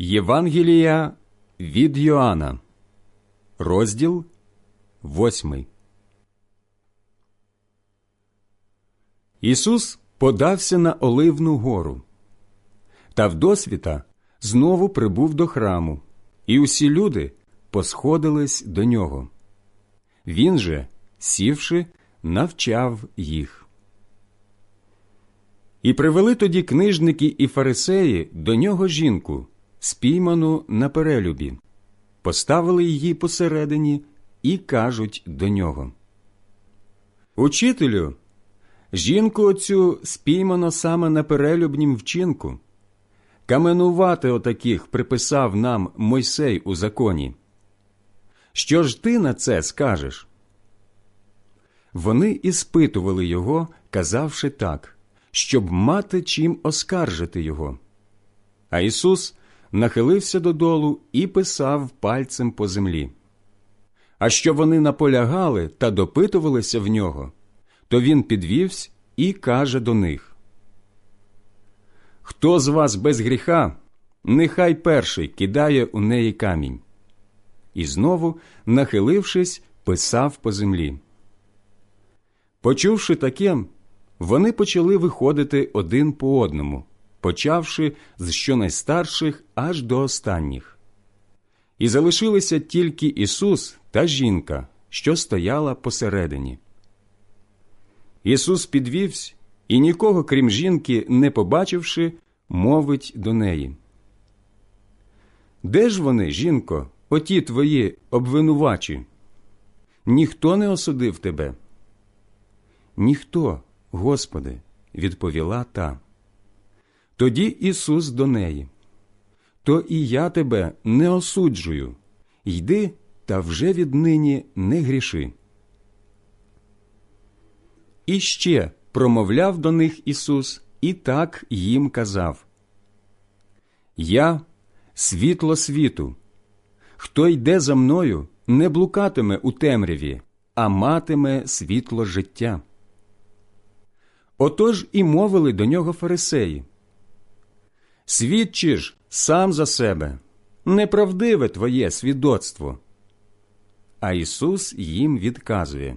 Євангелія від Йоанна, розділ восьмий. Ісус подався на Оливну гору, та вдосвіта знову прибув до храму, і усі люди посходились до нього. Він же, сівши, навчав їх. І привели тоді книжники і фарисеї до нього жінку, спійману на перелюбі, поставили її посередині і кажуть до нього. Учителю, жінку оцю спіймано саме на перелюбнім вчинку. Каменувати отаких приписав нам Мойсей у законі. Що ж ти на це скажеш? Вони іспитували його, казавши так, щоб мати чим оскаржити його. А Ісус нахилився додолу і писав пальцем по землі. А що вони наполягали та допитувалися в нього, то він підвівся і каже до них Хто з вас без гріха, нехай перший кидає у неї камінь. І знову, нахилившись, писав по землі. Почувши таке, вони почали виходити один по одному, почавши з щонайстарших аж до останніх. І залишилися тільки Ісус та жінка, що стояла посередині. Ісус підвівся і нікого, крім жінки, не побачивши, мовить до неї. Де ж вони, жінко, оті твої обвинувачі? Ніхто не осудив тебе. Ніхто, Господи, відповіла та. Тоді Ісус до неї. То і я тебе не осуджую. Йди та вже віднині не гріши. І ще промовляв до них Ісус і так їм казав Я світло світу. Хто йде за мною, не блукатиме у темряві, а матиме світло життя. Отож і мовили до нього фарисеї. Свідчи ж сам за себе, неправдиве твоє свідоцтво. А Ісус їм відказує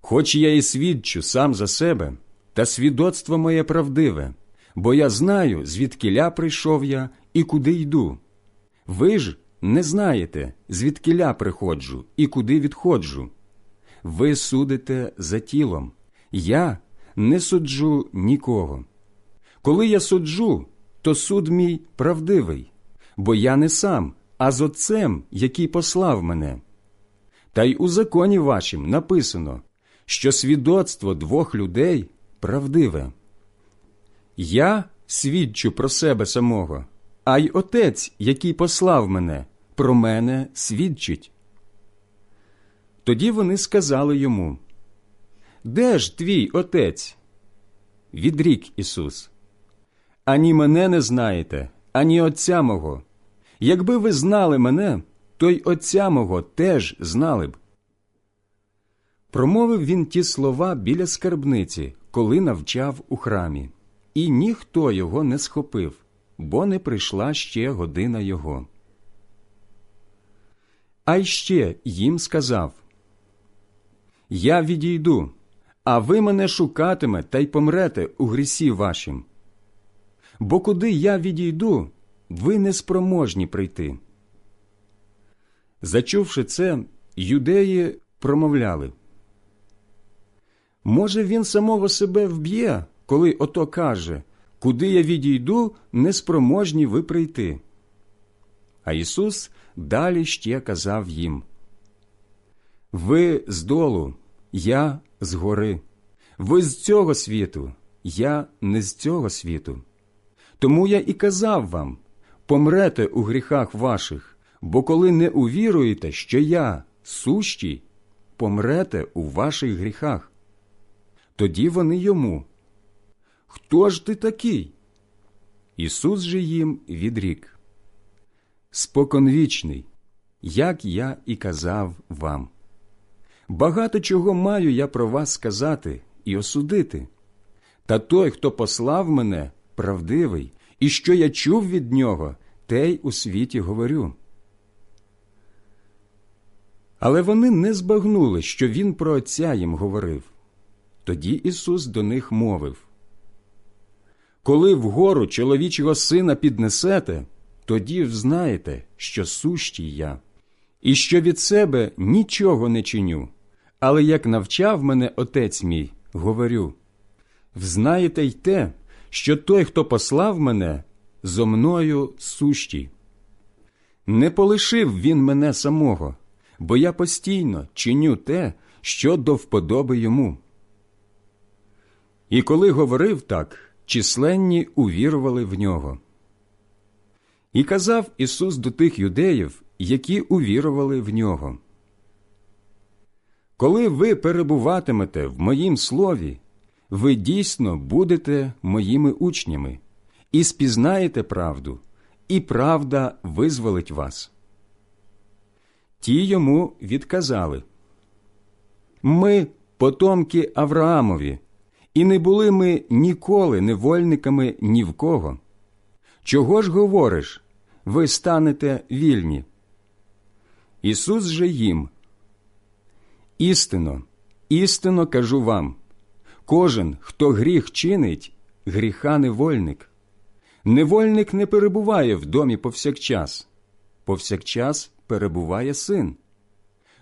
Хоч я і свідчу сам за себе, та свідоцтво моє правдиве, бо я знаю, звідкиля прийшов я і куди йду. Ви ж не знаєте, звідкиля приходжу і куди відходжу. Ви судите за тілом, я не суджу нікого. Коли я суджу, то суд мій правдивий, бо я не сам, а з Отцем, який послав мене. Та й у законі вашім написано, що свідоцтво двох людей правдиве. Я свідчу про себе самого, а й Отець, який послав мене, про мене свідчить. Тоді вони сказали йому Де ж твій отець? Відрік Ісус. Ані мене не знаєте, ані Отця мого. Якби ви знали мене, то й Отця мого теж знали б. Промовив він ті слова біля скарбниці, коли навчав у храмі, і ніхто його не схопив, бо не прийшла ще година його. А й ще їм сказав Я відійду, а ви мене шукатиме та й помрете у грісі вашім. Бо куди я відійду, ви неспроможні прийти. Зачувши це, юдеї промовляли. Може, він самого себе вб'є, коли ото каже Куди я відійду, неспроможні ви прийти. А Ісус далі ще казав їм Ви з долу, я з гори, ви з цього світу, я не з цього світу. Тому я і казав вам помрете у гріхах ваших, бо коли не увіруєте, що я сущий, помрете у ваших гріхах. Тоді вони йому. Хто ж ти такий? Ісус же їм відрік. Споконвічний, як я і казав вам. Багато чого маю я про вас сказати і осудити. Та той, хто послав мене, правдивий, і що я чув від нього, те й у світі говорю. Але вони не збагнули, що він про Отця їм говорив. Тоді Ісус до них мовив Коли вгору чоловічого сина піднесете, тоді взнаєте, що сущий я, і що від себе нічого не чиню, але як навчав мене Отець мій, говорю взнаєте й те, що той, хто послав мене, зо мною сущий. Не полишив він мене самого, бо я постійно чиню те, що до вподоби йому. І коли говорив так, численні увірували в нього. І казав Ісус до тих юдеїв, які увірували в нього. Коли ви перебуватимете в моїм слові, ви дійсно будете моїми учнями і спізнаєте правду, і правда визволить вас. Ті йому відказали Ми потомки Авраамові, і не були ми ніколи невольниками ні в кого. Чого ж говориш? Ви станете вільні? Ісус же їм. Істинно, істинно кажу вам кожен, хто гріх чинить, гріха невольник. Невольник не перебуває в домі повсякчас, повсякчас перебуває син.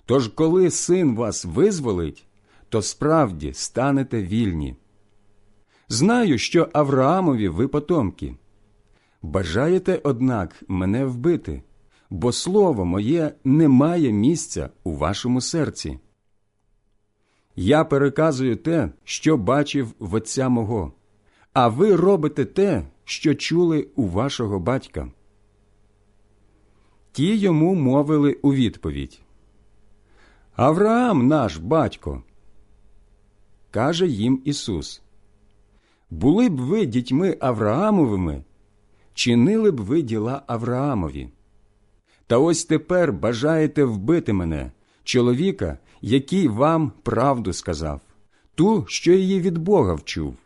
Тож, коли син вас визволить, то справді станете вільні. Знаю, що Авраамові ви потомки. Бажаєте, однак, мене вбити, бо слово моє не має місця у вашому серці. Я переказую те, що бачив в отця мого, а ви робите те, що чули у вашого батька. Ті йому мовили у відповідь Авраам наш батько. Каже їм Ісус Були б ви дітьми Авраамовими, чинили б ви діла Авраамові. Та ось тепер бажаєте вбити мене, чоловіка, який вам правду сказав, ту, що її від Бога вчув.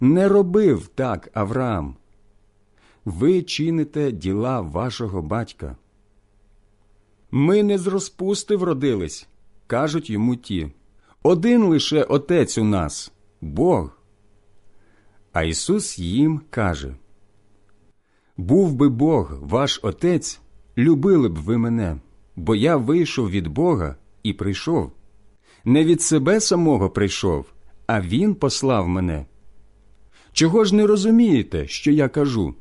Не робив так Авраам. Ви чините діла вашого батька. Ми не з розпусти вродились, кажуть йому ті. Один лише Отець у нас Бог. А Ісус їм каже Був би Бог ваш Отець, любили б ви мене, бо я вийшов від Бога і прийшов. Не від себе самого прийшов, а Він послав мене. Чого ж не розумієте, що я кажу?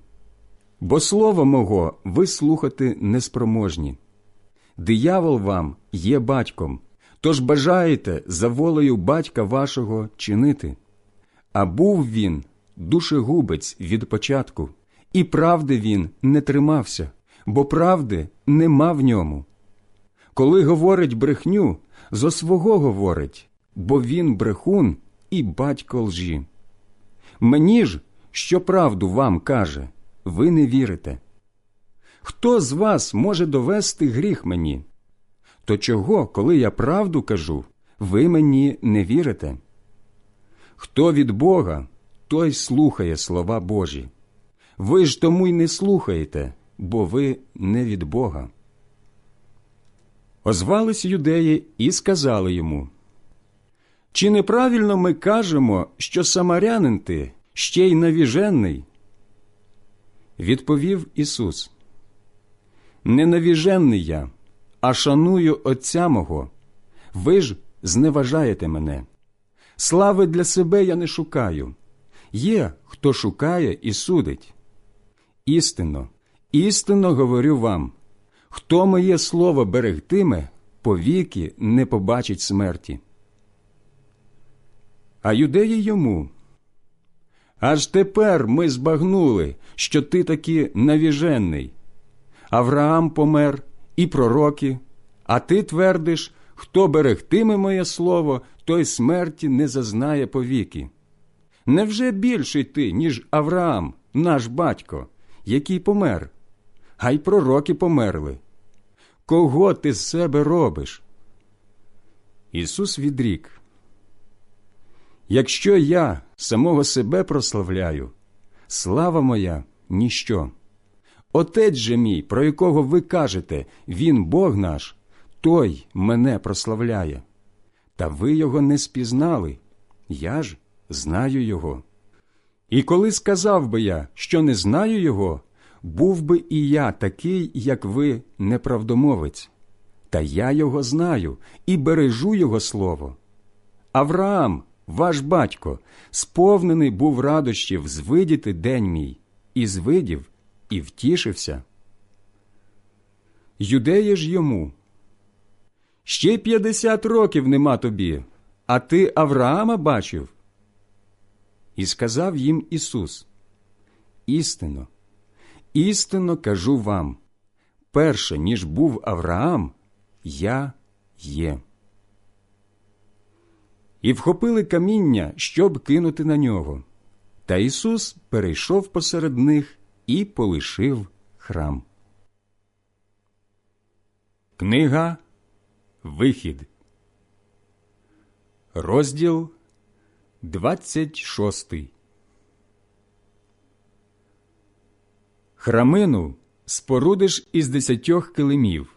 Бо слово мого ви слухати неспроможні. Диявол вам є батьком, тож бажаєте за волею батька вашого чинити. А був він душегубець від початку, і правди він не тримався, бо правди нема в ньому. Коли говорить брехню, зо свого говорить, бо він брехун і батько лжі. Мені ж, що правду вам каже, ви не вірите. Хто з вас може довести гріх мені? То чого, коли я правду кажу, ви мені не вірите? Хто від Бога, той слухає слова Божі. Ви ж тому й не слухаєте, бо ви не від Бога. Озвались юдеї і сказали йому Чи неправильно ми кажемо, що самарянин ти ще й навіжений? Відповів Ісус Не навіжений я, а шаную Отця мого. Ви ж зневажаєте мене. Слави для себе я не шукаю. Є, хто шукає і судить. Істинно, істинно говорю вам. Хто моє слово берегтиме, повіки не побачить смерті. А юдеї йому. Аж тепер ми збагнули, що ти таки навіжений. Авраам помер і пророки, а ти твердиш, хто берегтиме моє слово, той смерті не зазнає повіки. Невже більший ти, ніж Авраам, наш батько, який помер? а й пророки померли. Кого ти з себе робиш? Ісус відрік. Якщо я самого себе прославляю, слава моя ніщо. Отець же мій, про якого ви кажете, він Бог наш, той мене прославляє. Та ви його не спізнали, я ж знаю його. І коли сказав би я, що не знаю його, був би і я такий, як ви, неправдомовець. Та я його знаю і бережу його слово. Авраам, ваш батько, сповнений був радощів звидіти день мій, і звидів, і втішився. Юдеє ж йому. Ще п'ятдесят років нема тобі, а ти Авраама бачив. І сказав їм Ісус: Істинно, істинно кажу вам, перше, ніж був Авраам, я є. І вхопили каміння, щоб кинути на нього. Та Ісус перейшов посеред них і полишив храм. Книга Вихід, розділ 26 Храмину спорудиш із десятьох килимів,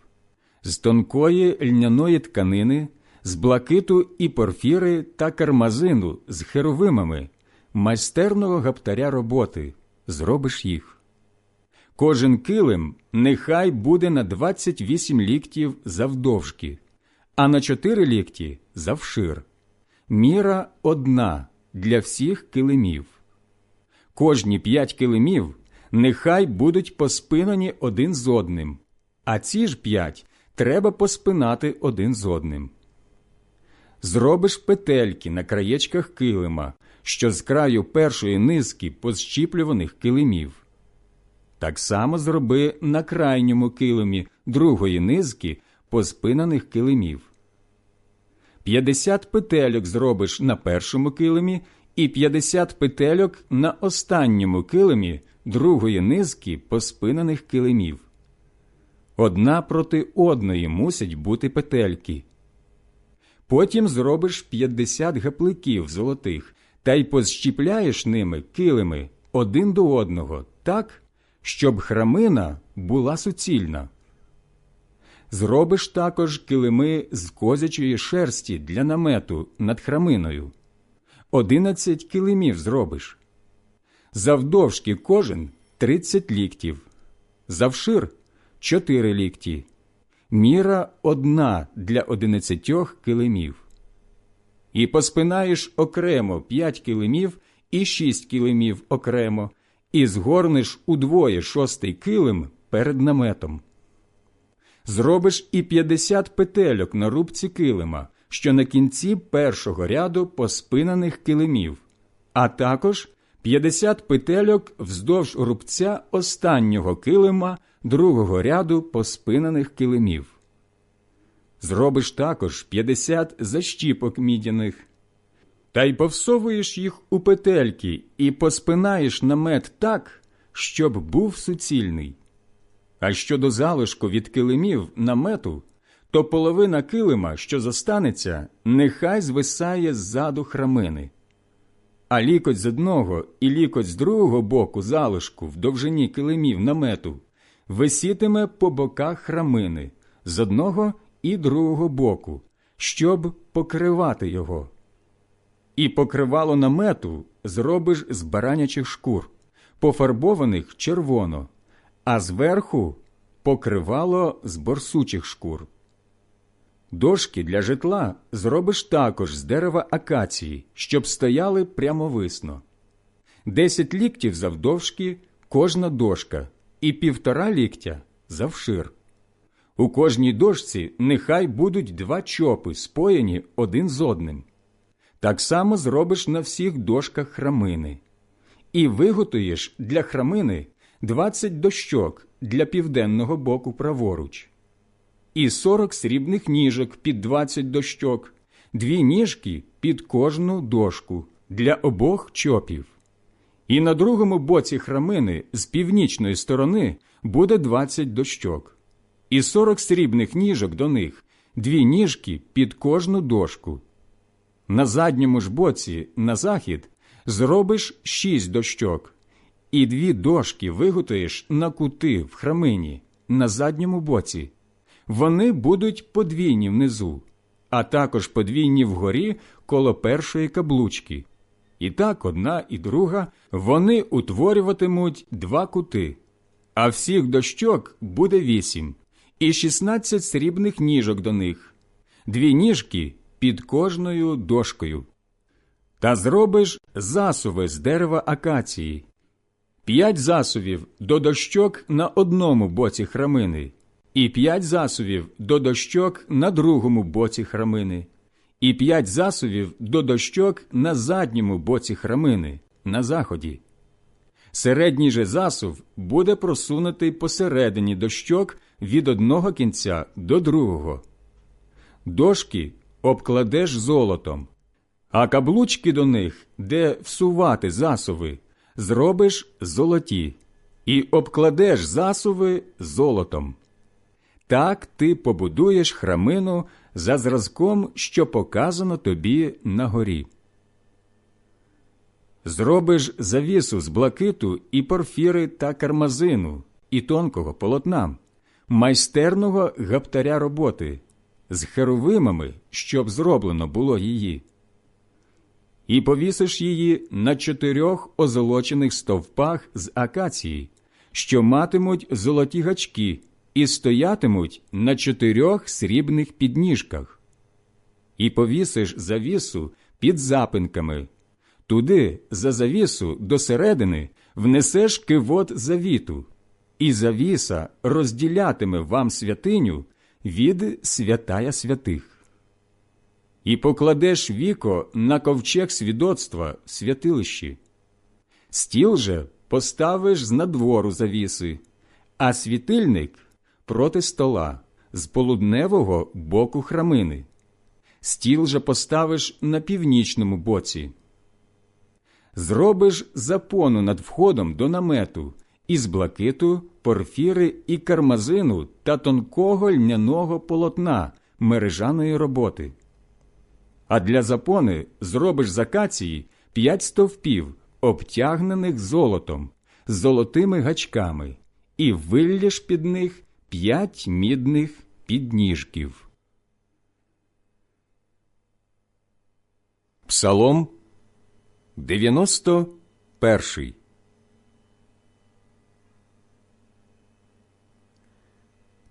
з тонкої льняної тканини, з блакиту і порфіри та кармазину з херовимами, майстерного гаптаря роботи, зробиш їх. Кожен килим нехай буде на 28 ліктів завдовжки, а на 4 лікті завшир. Міра одна для всіх килимів. Кожні п'ять килимів нехай будуть поспинані один з одним, а ці ж п'ять треба поспинати один з одним. Зробиш петельки на краєчках килима, що з краю першої низки позщіплюваних килимів. Так само зроби на крайньому килимі другої низки поспинаних килимів. П'ятдесят петельок зробиш на першому килимі і п'ятдесят петельок на останньому килимі другої низки поспинаних килимів. Одна проти одної мусять бути петельки. Потім зробиш п'ятдесят гапликів золотих та й позщіпляєш ними килими один до одного так, щоб храмина була суцільна. Зробиш також килими з козячої шерсті для намету над храминою. Одинадцять килимів зробиш. Завдовжки кожен тридцять ліктів, завшир чотири лікті. Міра одна для одинадцятьох килимів. І поспинаєш окремо п'ять килимів і шість килимів окремо, і згорнеш удвоє шостий килим перед наметом. Зробиш і п'ятдесят петельок на рубці килима, що на кінці першого ряду поспинаних килимів, а також п'ятдесят петельок вздовж рубця останнього килима другого ряду поспинаних килимів. Зробиш також п'ятдесят защіпок мідяних, та й повсовуєш їх у петельки і поспинаєш намет так, щоб був суцільний. А щодо залишку від килимів намету, то половина килима, що зостанеться, нехай звисає ззаду храмини. А лікоть з одного і лікоть з другого боку залишку в довжині килимів намету висітиме по боках храмини з одного і другого боку, щоб покривати його. І покривало намету зробиш з баранячих шкур, пофарбованих червоно, а зверху покривало з борсучих шкур. Дошки для житла зробиш також з дерева акації, щоб стояли прямовисно. Десять ліктів завдовжки кожна дошка, і півтора ліктя завшир. У кожній дошці нехай будуть два чопи, споєні один з одним. Так само зробиш на всіх дошках храмини. І виготуєш для храмини двадцять дощок для південного боку праворуч, і сорок срібних ніжок під двадцять дощок, дві ніжки під кожну дошку для обох чопів. І на другому боці храмини з північної сторони буде двадцять дощок, і сорок срібних ніжок до них, дві ніжки під кожну дошку. На задньому ж боці, на захід, зробиш шість дощок, і дві дошки виготуєш на кути в храмині на задньому боці. Вони будуть подвійні внизу, а також подвійні вгорі коло першої каблучки. І так одна і друга. Вони утворюватимуть два кути, а всіх дощок буде вісім, і шістнадцять срібних ніжок до них, дві ніжки під кожною дошкою. Та зробиш засуви з дерева акації, п'ять засувів до дощок на одному боці храмини, і п'ять засувів до дощок на другому боці храмини, і п'ять засувів до дощок на задньому боці храмини, на заході. Середній же засув буде просунутий посередині дощок від одного кінця до другого. Дошки обкладеш золотом, а каблучки до них, де всувати засуви, зробиш золоті, і обкладеш засуви золотом. Так ти побудуєш храмину за зразком, що показано тобі на горі. Зробиш завісу з блакиту і порфіри та кармазину, і тонкого полотна, майстерного гаптаря роботи, з херовимами, щоб зроблено було її. І повісиш її на чотирьох озолочених стовпах з акації, що матимуть золоті гачки і стоятимуть на чотирьох срібних підніжках. І повісиш завісу під запинками. Туди, за завісу, до середини, внесеш кивот завіту, і завіса розділятиме вам святиню від святая святих. І покладеш віко на ковчег свідоцтва святилищі. Стіл же поставиш з надвору завіси, а світильник проти стола з полудневого боку храмини. Стіл же поставиш на північному боці. Зробиш запону над входом до намету із блакиту, порфіри і кармазину та тонкого льняного полотна мережаної роботи. А для запони зробиш з акації п'ять стовпів, обтягнених золотом, з золотими гачками, і виллєш під них п'ять мідних підніжків. Псалом 91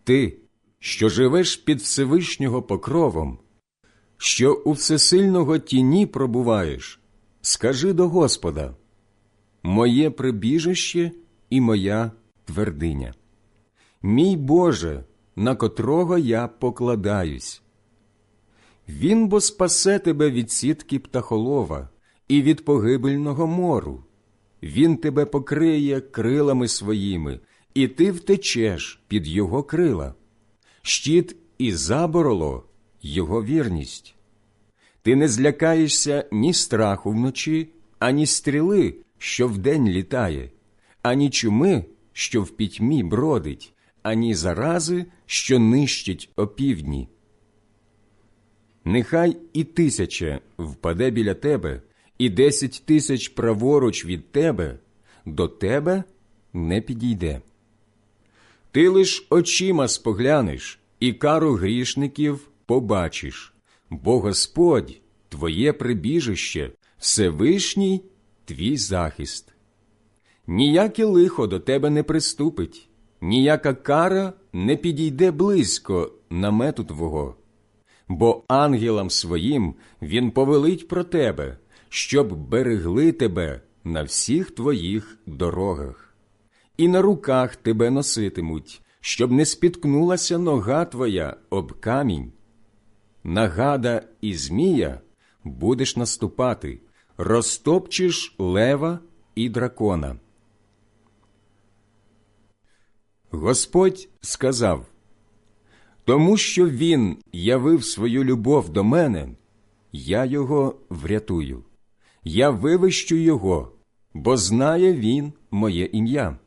Ти, що живеш під Всевишнього покровом, що у всесильного тіні пробуваєш, скажи до Господа Моє прибіжище і моя твердиня. Мій Боже, на котрого я покладаюсь. Він бо спасе тебе від сітки птахолова і від погибельного мору. Він тебе покриє крилами своїми, і ти втечеш під його крила, щит і забороло його вірність. Ти не злякаєшся ні страху вночі, ані стріли, що вдень літає, ані чуми, що в пітьмі бродить, ані зарази, що нищить опівдні. Нехай і тисяча впаде біля тебе, і десять тисяч праворуч від тебе, до тебе не підійде. Ти лиш очима споглянеш, і кару грішників побачиш, бо Господь твоє прибіжище, Всевишній твій захист. Ніяке лихо до тебе не приступить, ніяка кара не підійде близько намету твого, бо ангелам своїм він повелить про тебе, щоб берегли тебе на всіх твоїх дорогах, і на руках тебе носитимуть, щоб не спіткнулася нога твоя об камінь. Нагада і змія будеш наступати, розтопчеш лева і дракона. Господь сказав тому, що він явив свою любов до мене, я його врятую, я вивищу його, бо знає він моє ім'я.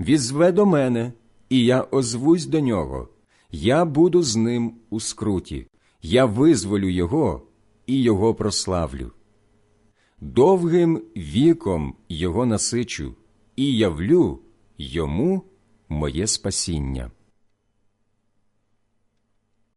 Візве до мене, і я озвусь до нього, я буду з ним у скруті, я визволю його і його прославлю. довгим віком його насичу і явлю йому моє спасіння.